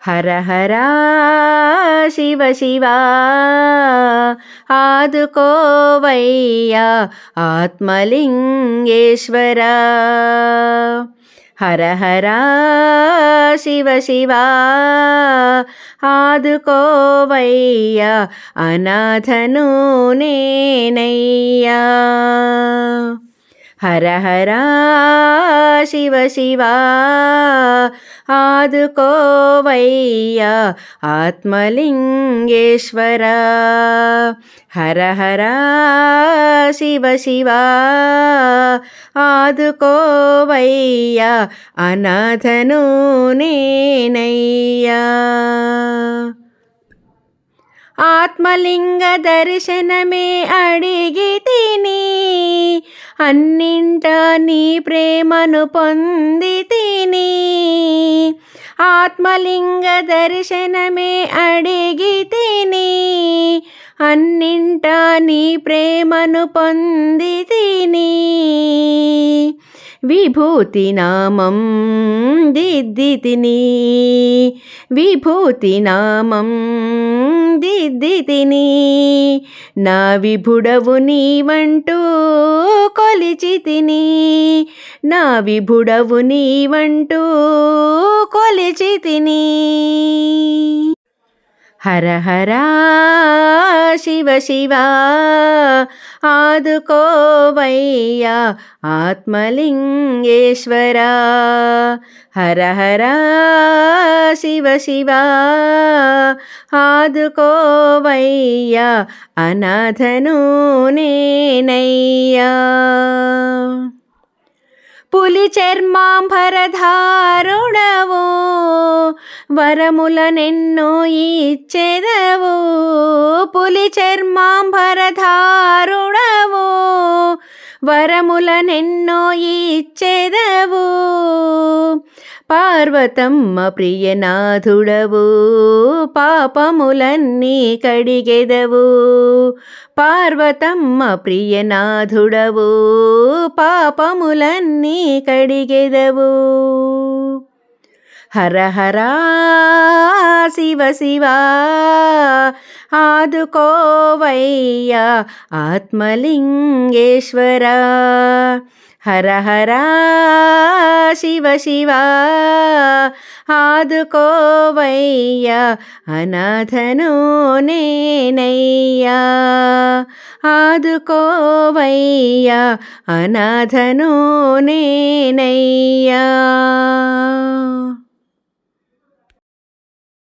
హర హర శివ శివా. ఆదుకోవయ్యా ఆత్మలింగేశ్వర. హర హర శివ శివా. ఆదుకోవయ్యా అనాథను నేనయ్యా. హర హర శివ శివా. ఆదుకోవయ్యా ఆత్మలింగేశ్వర. హర హర శివ శివ ఆదుకోవయ్యా అనాథను నేనయ్యా. ఆత్మలింగ దర్శనమే అడిగి తిని అన్నింట నీ ప్రేమను పొంది తిని. ఆత్మలింగ దర్శనమే అడిగి తిని. అన్నింట నీ ప్రేమను పొంది తిని. విభూతి నామం దిద్దితిని. విభూతి నామం దిద్దితిని. నా విభుడవు నీవంటూ కొలిచితిని. నా విభుడవు నీవంటూ కొలిచితిని. హర హర శివ శివా. ఆదుకోవయ్యా ఆత్మలింగేశ్వర. హర హర శివ శివ ఆదుకోవయ్యా అనాథను నేనయ్యా. పులి చర్మాంబరధారుడవు వరములనెన్నో ఇచ్చెదవు. పులి చర్మాంబరధారుడవు. వరములనెన్నో ఇచ్చెదవు. పార్వతమ్మ ప్రియనాథుడవు. పాపములన్నీ కడిగెదవు. పార్వతమ్మ ప్రియనాథుడవు. పాపములన్నీ కడిగెదవు. హర హరా శివ శివ. ఆదుకోవయ్యా ఆత్మలింగేశ్వర. హర హరా శివ శివ. ఆదుకోవయ్యా అనాథను నేనయ్యా. ఆదుకోవయ్యా అనాథను నేనయ్యా.